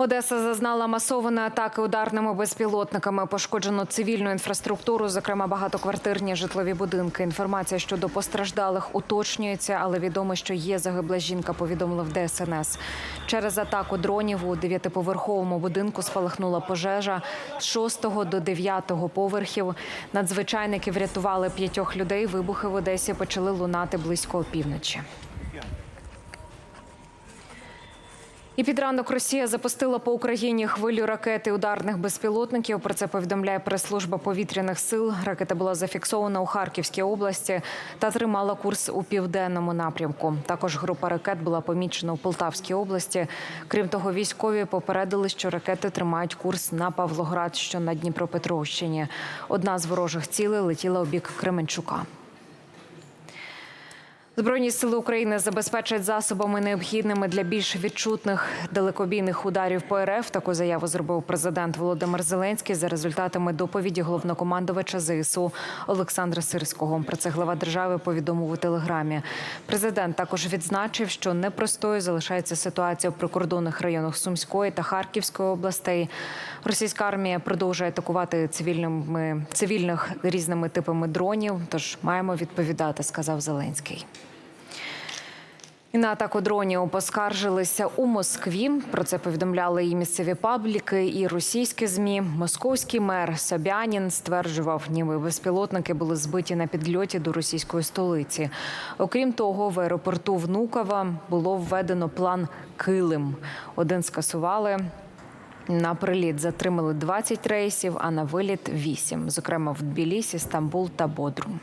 Одеса зазнала масованої атаки ударними безпілотниками. Пошкоджено цивільну інфраструктуру, зокрема багатоквартирні житлові будинки. Інформація щодо постраждалих уточнюється, але відомо, що є загибла жінка. Повідомили в ДСНС. Через атаку дронів у дев'ятиповерховому будинку спалахнула пожежа з 6 до 9 поверхів. Надзвичайники врятували п'ятьох людей. Вибухи в Одесі почали лунати близько опівночі. І під ранок Росія запустила по Україні хвилю ракет і ударних безпілотників. Про це повідомляє прес-служба повітряних сил. Ракета була зафіксована у Харківській області та тримала курс у південному напрямку. Також група ракет була помічена у Полтавській області. Крім того, військові попередили, що ракети тримають курс на Павлоград, що на Дніпропетровщині. Одна з ворожих цілей летіла у бік Кременчука. Збройні сили України забезпечать засобами необхідними для більш відчутних далекобійних ударів по РФ. Таку заяву зробив президент Володимир Зеленський за результатами доповіді головнокомандувача ЗСУ Олександра Сирського. Про це глава держави повідомив у телеграмі. Президент також відзначив, що непростою залишається ситуація в прикордонних районах Сумської та Харківської областей. Російська армія продовжує атакувати цивільними цивільних різними типами дронів. Тож маємо відповідати, сказав Зеленський. І на атаку дронів поскаржилися у Москві. Про це повідомляли і місцеві пабліки, і російські змі. Московський мер Собянін стверджував, ніби безпілотники були збиті на підльоті до російської столиці. Окрім того, в аеропорту Внуково було введено план Килим. Один скасували. На приліт затримали 20 рейсів, а на виліт 8, зокрема в Тбілісі, Стамбул та Бодрум.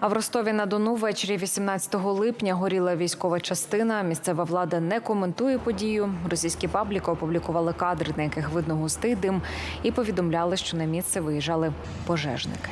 А в Ростові на Дону ввечері 18 липня горіла військова частина. Місцева влада не коментує подію. Російські пабліки опублікували кадри, на яких видно густий дим, і повідомляли, що на місце виїжджали пожежники.